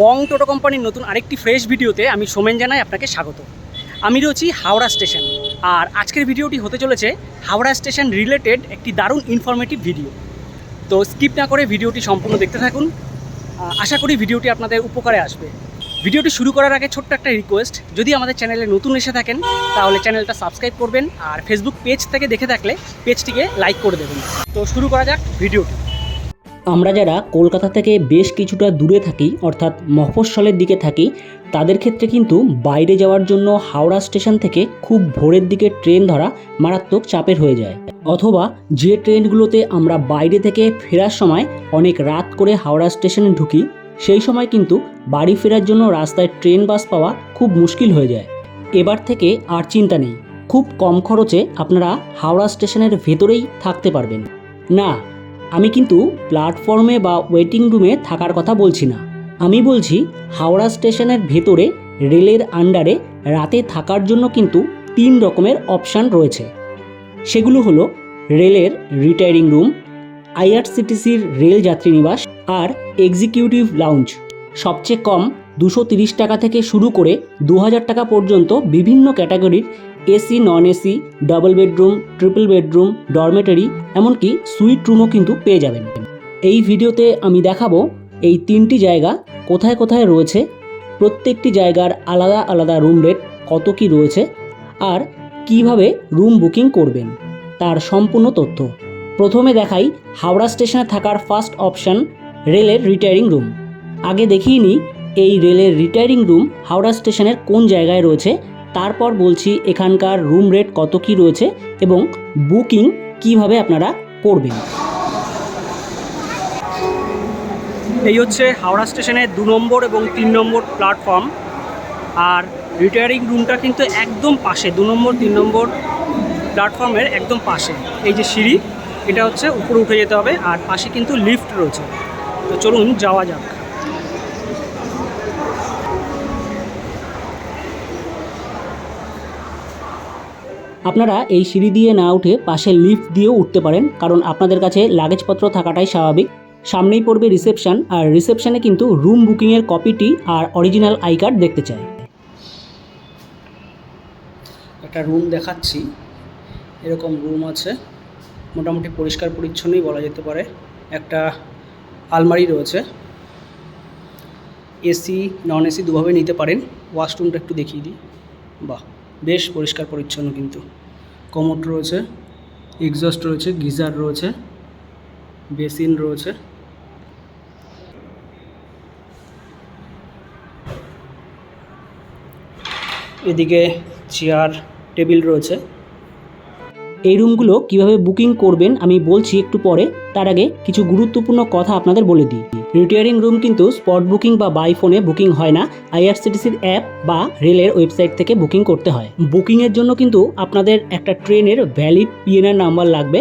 বং টোটো কোম্পানির নতুন আরেকটি ফ্রেশ ভিডিওতে আমি সোমেন জানাই আপনাকে স্বাগত। আমি রয়েছি হাওড়া স্টেশন। আর আজকের ভিডিওটি হতে চলেছে হাওড়া স্টেশন রিলেটেড একটি দারুণ ইনফরমেটিভ ভিডিও তো স্কিপ না করে ভিডিওটি সম্পূর্ণ দেখতে থাকুন। আশা করি ভিডিওটি আপনাদের উপকারে আসবে। ভিডিওটি শুরু করার আগে ছোট্ট একটা রিকোয়েস্ট যদি আমাদের চ্যানেলে নতুন এসে থাকেন, তাহলে চ্যানেলটা সাবস্ক্রাইব করবেন আর ফেসবুক পেজ থেকে দেখে থাকলে পেজটিকে লাইক করে দেবেন। তো শুরু করা যাক ভিডিওটি। আমরা যারা কলকাতা থেকে বেশ কিছুটা দূরে থাকি, অর্থাৎ মফস্বলের দিকে থাকি, তাদের ক্ষেত্রে কিন্তু বাইরে যাওয়ার জন্য হাওড়া স্টেশন থেকে খুব ভোরের দিকে ট্রেন ধরা মারাত্মক চাপের হয়ে যায়। অথবা যে ট্রেনগুলোতে আমরা বাইরে থেকে ফেরার সময় অনেক রাত করে হাওড়া স্টেশনে ঢুকি, সেই সময় কিন্তু বাড়ি ফেরার জন্য রাস্তায় ট্রেন, বাস পাওয়া খুব মুশকিল হয়ে যায়। এবার থেকে আর চিন্তা নেই। খুব কম খরচে আপনারা হাওড়া স্টেশনের ভেতরেই থাকতে পারবেন। না আমি কিন্তু প্ল্যাটফর্মে বা ওয়েটিং রুমে থাকার কথা বলছি না। আমি বলছি, হাওড়া স্টেশনের ভেতরে রেলের আন্ডারে রাতে থাকার জন্য কিন্তু তিন রকমের অপশান রয়েছে। সেগুলো হলো, রেলের রিটায়ারিং রুম আইআরসিটিসির রেল যাত্রী নিবাস আর এক্সিকিউটিভ লাউঞ্জ সবচেয়ে কম দুশো টাকা থেকে শুরু করে দু হাজার টাকা পর্যন্ত বিভিন্ন ক্যাটাগরির AC non AC double bedroom triple bedroom dormitory এমনকি সুইট রুমও কিন্তু পেয়ে যাবেন। এই ভিডিওতে আমি দেখাবো এই তিনটি জায়গা কোথায় কোথায় রয়েছে, প্রত্যেকটি জায়গার আলাদা আলাদা রুম রেট কত কি রয়েছে, আর কীভাবে রুম বুকিং করবেন, তার সম্পূর্ণ তথ্য। প্রথমে দেখাই হাওড়া স্টেশনে থাকার ফার্স্ট অপশান রেলের রিটায়ারিং রুম আগে দেখিয়ে নিই এই রেলের রিটায়ারিং রুম হাওড়া স্টেশনের কোন জায়গায় রয়েছে তারপর বলছি এখানকার রুম রেট কত কি রয়েছে এবং বুকিং কীভাবে আপনারা করবেন। এই হচ্ছে হাওড়া স্টেশনের দু নম্বর এবং তিন নম্বর প্ল্যাটফর্ম আর রিটায়ারিং রুমটা কিন্তু একদম পাশে, দু নম্বর, তিন নম্বর প্ল্যাটফর্মের একদম পাশে। এই যে সিঁড়ি, এটা হচ্ছে উপরে উঠে যেতে হবে, আর পাশে কিন্তু লিফট রয়েছে। তো চলুন যাওয়া যাক। আপনারা এই সিঁড়ি দিয়ে না উঠে পাশে লিফট দিয়েও উঠতে পারেন, কারণ আপনাদের কাছে লাগেজপত্র থাকাটাই স্বাভাবিক। সামনেই পড়বে রিসেপশান, আর রিসেপশানে কিন্তু রুম বুকিংয়ের কপিটি আর অরিজিনাল আই কার্ড দেখতে চায় একটা রুম দেখাচ্ছি। এরকম রুম আছে। মোটামুটি পরিষ্কার পরিচ্ছন্নই বলা যেতে পারে। একটা আলমারি রয়েছে। এসি, নন এসি দুভাবে নিতে পারেন। ওয়াশরুমটা একটু দেখিয়ে দিই। বাহ! বেশ পরিষ্কার পরিচ্ছন্ন কিন্তু। কমোড রয়েছে এক্সস্ট রয়েছে, গিজার রয়েছে বেসিন রয়েছে। এদিকে চেয়ার টেবিল রয়েছে। এই রুমগুলো কীভাবে বুকিং করবেন আমি বলছি একটু পরে, তার আগে কিছু গুরুত্বপূর্ণ কথা আপনাদের বলে দিই। রিটায়ারিং রুম কিন্তু স্পট বুকিং বা বাই ফোনে বুকিং হয় না। আইআরসিটিসির অ্যাপ বা রেলের ওয়েবসাইট থেকে বুকিং করতে হয়। বুকিংয়ের জন্য কিন্তু আপনাদের একটা ট্রেনের ভ্যালিড পিএনআর নাম্বার লাগবে।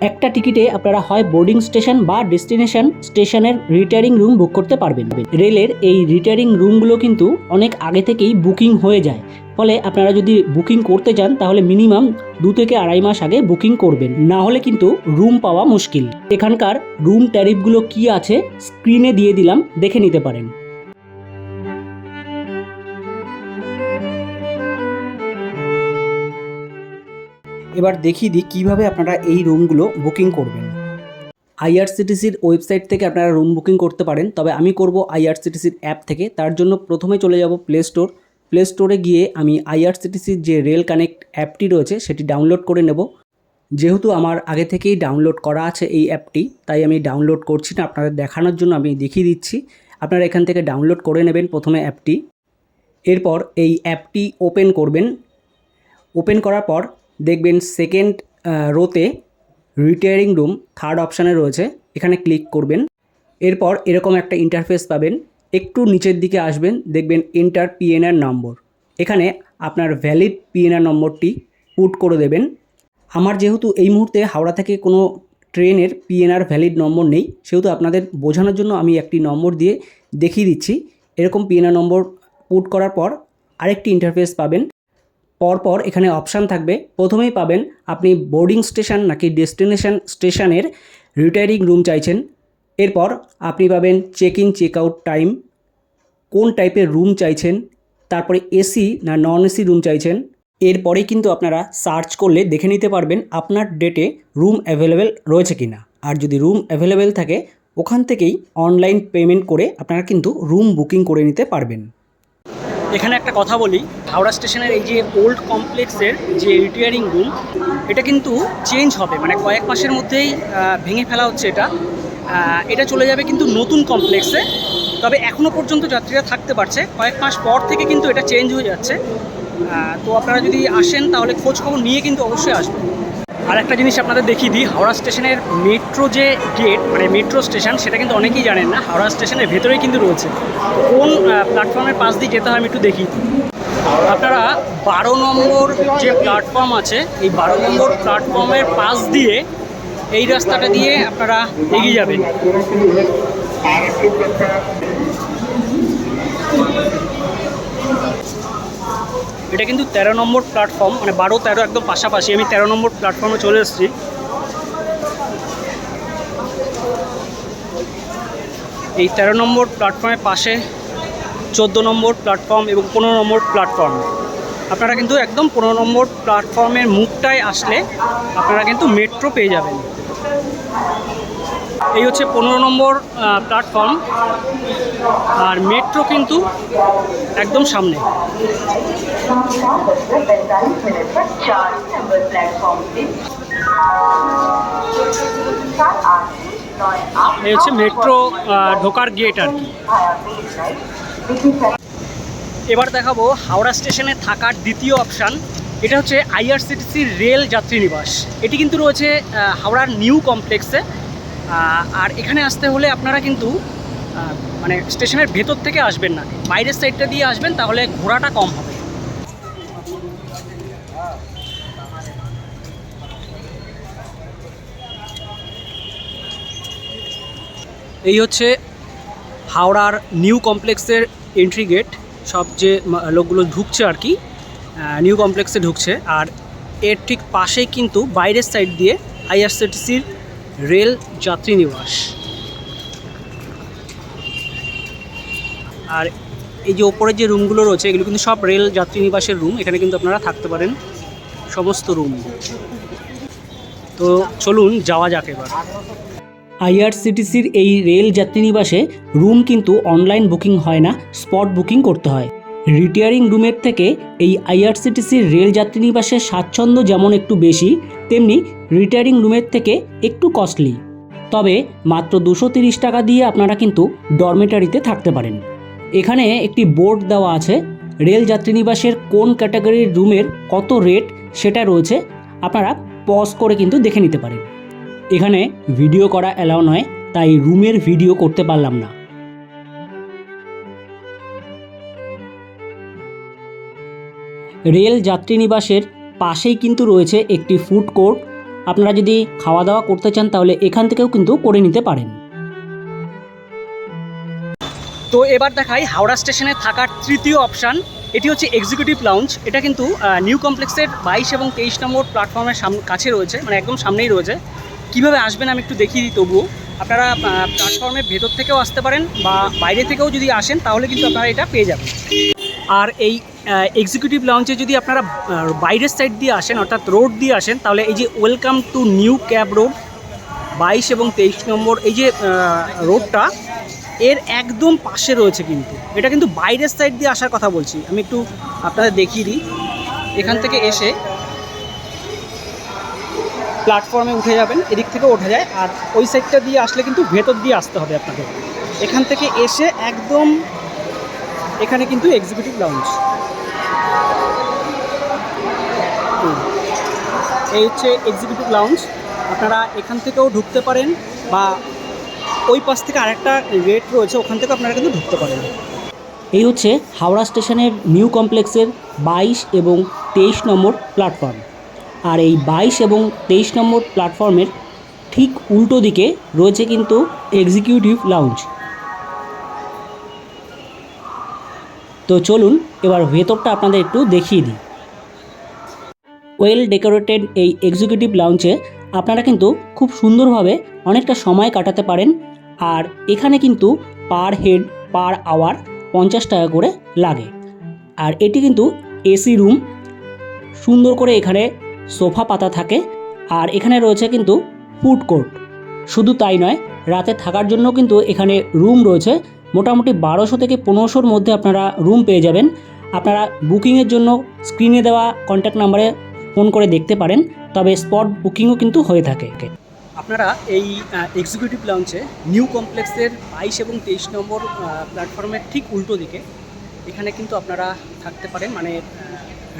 একটা টিকিটে আপনারা হয় বোর্ডিং স্টেশন বা ডেস্টিনেশন স্টেশনের রিটায়ারিং রুম বুক করতে পারবেন। রেলের এই রিটায়ারিং রুমগুলো কিন্তু অনেক আগে থেকেই বুকিং হয়ে যায়। ফলে আপনারা যদি বুকিং করতে চান তাহলে মিনিমাম দু থেকে আড়াই মাস আগে বুকিং করবেন। না হলে কিন্তু রুম পাওয়া মুশকিল। এখানকার রুম ট্যারিফগুলো কি আছে, স্ক্রিনে দিয়ে দিলাম, দেখে নিতে পারেন। এবার দেখিয়ে দিই কীভাবে আপনারা এই রুমগুলো বুকিং করবেন। আইআরসিটিসির ওয়েবসাইট থেকে আপনারা রুম বুকিং করতে পারেন, তবে আমি করব আইআরসিটিসির অ্যাপ থেকে। তার জন্য প্রথমে চলে যাব প্লে স্টোর। প্লে স্টোরে গিয়ে আমি আইআরসিটিসির যে রেল কানেক্ট অ্যাপটি রয়েছে, সেটি ডাউনলোড করে নেব। যেহেতু আমার আগে থেকেই ডাউনলোড করা আছে এই অ্যাপটি, তাই আমি ডাউনলোড করছি না। আপনাদের দেখানোর জন্য আমি দেখিয়ে দিচ্ছি। আপনারা এখান থেকে ডাউনলোড করে নেবেন প্রথমে অ্যাপটি। এরপর এই অ্যাপটি ওপেন করবেন। ওপেন করার পর দেখবেন সেকেন্ড রোতে রিটায়ারিং রুম থার্ড অপশানে রয়েছে। এখানে ক্লিক করবেন। এরপর এরকম একটা ইন্টারফেস পাবেন। একটু নিচের দিকে আসবেন, দেখবেন এন্টার পিএনআর নম্বর এখানে আপনার ভ্যালিড পিএনআর নম্বরটি পুট করে দেবেন। আমার যেহেতু এই মুহূর্তে হাওড়া থেকে কোনো ট্রেনের পিএনআর ভ্যালিড নম্বর নেই, সেহেতু আপনাদের বোঝানোর জন্য আমি একটি নম্বর দিয়ে দেখিয়ে দিচ্ছি। এরকম পিএনআর নম্বর পুট করার পর আরেকটি ইন্টারফেস পাবেন। পরপর এখানে অপশান থাকবে। প্রথমেই পাবেন আপনি বোর্ডিং স্টেশন নাকি ডেস্টিনেশন স্টেশনের রিটায়ারিং রুম চাইছেন। এরপর আপনি পাবেন check in check out time কোন টাইপের রুম চাইছেন? তারপরে এসি না নন এসি রুম চাইছেন? এরপরে কিন্তু আপনারা সার্চ করলে দেখে নিতে পারবেন আপনার ডেটে রুম অ্যাভেলেবেল রয়েছে কি না আর যদি রুম অ্যাভেলেবেল থাকে, ওখান থেকেই অনলাইন পেমেন্ট করে আপনারা কিন্তু রুম বুকিং করে নিতে পারবেন। এখানে একটা কথা বলি, হাওড়া স্টেশনের এই যে ওল্ড কমপ্লেক্সের যে রিটায়ারিং রুম, এটা কিন্তু চেঞ্জ হবে। মানে কয়েক মাসের মধ্যেই ভেঙে ফেলা হচ্ছে এটা। এটা চলে যাবে কিন্তু নতুন কমপ্লেক্সে। তবে এখনও পর্যন্ত যাত্রীরা থাকতে পারছে। কয়েক মাস পর থেকে কিন্তু এটা চেঞ্জ হয়ে যাচ্ছে। তো আপনারা যদি আসেন তাহলে খোঁজ খবর নিয়ে কিন্তু অবশ্যই আসবেন। আর একটা জিনিস আপনাদের দেখিয়ে দিই, হাওড়া স্টেশনের মেট্রো যে গেট মানে মেট্রো স্টেশন সেটা কিন্তু অনেকেই জানেন না। হাওড়া স্টেশনের ভেতরেই কিন্তু রয়েছে। কোন প্ল্যাটফর্মের পাশ দিয়ে যেতে হয় আমি একটু দেখি আপনারা বারো নম্বর যে প্ল্যাটফর্ম আছে, এই বারো নম্বর প্ল্যাটফর্মের পাশ দিয়ে এই রাস্তাটা দিয়ে আপনারা এগিয়ে যাবেন। এটা কিন্তু তেরো নম্বর প্ল্যাটফর্ম মানে বারো তেরো একদম পাশাপাশি। আমি তেরো নম্বর প্ল্যাটফর্মে চলে এসেছি। এই তেরো নম্বর প্ল্যাটফর্মের পাশে চোদ্দ নম্বর প্ল্যাটফর্ম এবং পনেরো নম্বর প্ল্যাটফর্ম আপনারা কিন্তু একদম পনেরো নম্বর প্ল্যাটফর্মের মুখটায় আসলে আপনারা কিন্তু মেট্রো পেয়ে যাবেন। এই হচ্ছে পনেরো নম্বর প্ল্যাটফর্ম আর মেট্রো কিন্তু একদম সামনে। এই হচ্ছে মেট্রো ঢোকার গেট আর কি। এবার দেখাবো হাওড়া স্টেশনে থাকার দ্বিতীয় অপশান এটা হচ্ছে আইআরসিটিসির রেল যাত্রী নিবাস এটি কিন্তু রয়েছে হাওড়ার নিউ কমপ্লেক্সে আর এখানে আসতে হলে আপনারা কিন্তু মানে স্টেশনের ভেতর থেকে আসবেন না। বাইরের সাইডটা দিয়ে আসবেন, তাহলে ঘোরাটা কম হবে। এই হচ্ছে হাওড়ার নিউ কমপ্লেক্সের এন্ট্রি গেট সব যে লোকগুলো ঢুকছে আর কি নিউ কমপ্লেক্সে ঢুকছে। আর এর ঠিক পাশেই কিন্তু বাইরের সাইড দিয়ে আইআরসিটিসির রেল যাত্রী নিবাস। আর এই যে ওপরে যে রুমগুলো রয়েছে, এগুলো কিন্তু সব রেল যাত্রী নিবাসের রুম। এখানে কিন্তু আপনারা থাকতে পারেন। সমস্ত রুম। তো চলুন, যাওয়া যাক এবার। আইআরসিটিসির এই রেল যাত্রী নিবাসে রুম কিন্তু অনলাইন বুকিং হয় না, স্পট বুকিং করতে হয়। রিটায়ারিং রুমের থেকে এই আইআরসিটিসির রেল যাত্রীনিবাসের স্বাচ্ছন্দ্য যেমন একটু বেশি, তেমনি রিটায়ারিং রুমের থেকে একটু কস্টলি। তবে মাত্র দুশো তিরিশ টাকা দিয়ে আপনারা কিন্তু ডরমেটারিতে থাকতে পারেন। এখানে একটি বোর্ড দেওয়া আছে, রেল যাত্রীনিবাসের কোন ক্যাটাগরির রুমের কত রেট সেটা রয়েছে, আপনারা পজ করে কিন্তু দেখে নিতে পারেন। এখানে ভিডিও করা অ্যালাউ নয়, তাই রুমের ভিডিও করতে পারলাম না। রেল যাত্রীনিবাসের পাশেই কিন্তু রয়েছে একটি ফুড কোর্ট আপনারা যদি খাওয়া দাওয়া করতে চান, তাহলে এখান থেকেও কিন্তু করে নিতে পারেন। তো এবার দেখাই হাওড়া স্টেশনে থাকার তৃতীয় অপশান এটি হচ্ছে এক্সিকিউটিভ লাউঞ্জ এটা কিন্তু নিউ কমপ্লেক্সের বাইশ এবং তেইশ নম্বর প্ল্যাটফর্মের সাম, কাছে রয়েছে মানে একদম সামনেই রয়েছে। কীভাবে আসবেন আমি একটু দেখিয়ে দিই তবুও। আপনারা প্ল্যাটফর্মের ভেতর থেকেও আসতে পারেন বা বাইরে থেকেও যদি আসেন, তাহলে কিন্তু আপনারা এটা পেয়ে যাবেন। আর এই এক্সিকিউটিভ লঞ্চে যদি আপনারা বাইরের সাইড দিয়ে আসেন, অর্থাৎ রোড দিয়ে আসেন, তাহলে এই যে welcome to new cab road বাইশ এবং তেইশ নম্বর, এই যে রোডটা এর একদম পাশে রয়েছে কিন্তু। এটা কিন্তু বাইরের সাইড দিয়ে আসার কথা বলছি। আমি একটু আপনাদের দেখিয়ে দিই। এখান থেকে এসে প্ল্যাটফর্মে উঠে যাবেন, এদিক থেকে ওঠা যায়। আর ওই সাইডটা দিয়ে আসলে কিন্তু ভেতর দিয়ে আসতে হবে আপনাকে এখান থেকে এসে একদম এখানে কিন্তু এক্সিকিউটিভ লাউঞ্জ এই হচ্ছে এক্সিকিউটিভ লাউঞ্জ আপনারা এখান থেকেও ঢুকতে পারেন বা ওই পাশ থেকে আরেকটা গেট রয়েছে, ওখান থেকে আপনারা কিন্তু ঢুকতে পারেন। এই হচ্ছে হাওড়া স্টেশনের নিউ কমপ্লেক্সের বাইশ এবং তেইশ নম্বর প্ল্যাটফর্ম আর এই বাইশ এবং তেইশ নম্বর প্ল্যাটফর্মের ঠিক উল্টো দিকে রয়েছে কিন্তু এক্সিকিউটিভ লাউঞ্জ তো চলুন, এবার ভেতরটা আপনাদের একটু দেখিয়ে দিই। ওয়েল ডেকোরেটেড এই এক্সিকিউটিভ লাউঞ্জে আপনারা কিন্তু খুব সুন্দরভাবে অনেকটা সময় কাটাতে পারেন আর এখানে কিন্তু পার হেড পার আওয়ার পঞ্চাশ টাকা করে লাগে। আর এটি কিন্তু এসি রুম সুন্দর করে এখানে সোফা পাতা থাকে আর এখানে রয়েছে কিন্তু ফুড কোর্ট শুধু তাই নয়, রাতে থাকার জন্য কিন্তু এখানে রুম রয়েছে মোটামুটি বারোশো থেকে পনেরোশোর মধ্যে আপনারা রুম পেয়ে যাবেন। আপনারা বুকিংয়ের জন্য স্ক্রিনে দেওয়া কন্ট্যাক্ট নাম্বারে ফোন করে দেখতে পারেন, তবে স্পট বুকিংও কিন্তু হয়ে থাকে। আপনারা এই এক্সিকিউটিভ লঞ্চে নিউ কমপ্লেক্সের বাইশ এবং তেইশ নম্বর প্ল্যাটফর্মের ঠিক উল্টো দিকে, এখানে কিন্তু আপনারা থাকতে পারেন মানে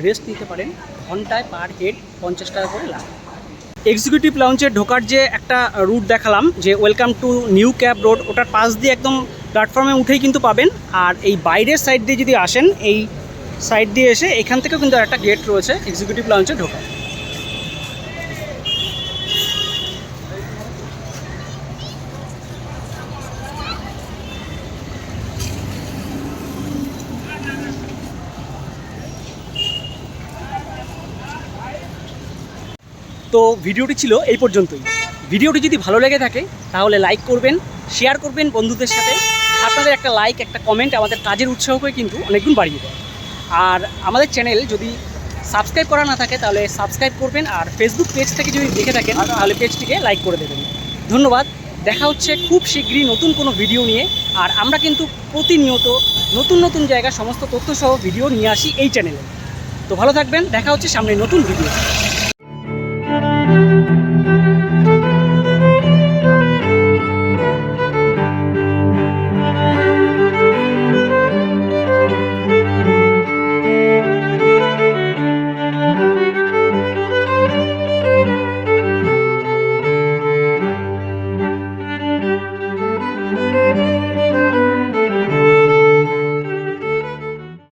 রেস্ট নিতে পারেন। ঘন্টায় পার হেড পঞ্চাশ টাকা করে লাগে এক্সিকিউটিভ লঞ্চে ঢোকার যে একটা রুট দেখালাম, যে welcome to new cab road ওটার পাশ দিয়ে একদম প্ল্যাটফর্মে উঠেই কিন্তু পাবেন। আর এই বাইরের সাইড দিয়ে যদি আসেন, এই সাইড দিয়ে এসে এখান থেকেও কিন্তু একটা গেট রয়েছে এক্সিকিউটিভ লঞ্চে ঢোকা তো ভিডিওটি ছিল এই পর্যন্তই। ভিডিওটি যদি ভালো লেগে থাকে, তাহলে লাইক করবেন শেয়ার করবেন বন্ধুদের সাথে। আপনাদের একটা লাইক একটা কমেন্ট আমাদের কাজের উৎসাহকে কিন্তু অনেকগুণ বাড়িয়ে দেয়। আর আমাদের চ্যানেল যদি সাবস্ক্রাইব করা না থাকে, তাহলে সাবস্ক্রাইব করবেন আর ফেসবুক পেজ থেকে যদি দেখে থাকেন, তাহলে পেজটিকে লাইক করে দেবেন। ধন্যবাদ। দেখা হচ্ছে খুব শীঘ্রই নতুন কোনো ভিডিও নিয়ে। আর আমরা কিন্তু প্রতিনিয়ত নতুন নতুন জায়গার সমস্ত তথ্য সহ ভিডিও নিয়ে আসি এই চ্যানেলে তো ভালো থাকবেন। দেখা হচ্ছে সামনে নতুন ভিডিও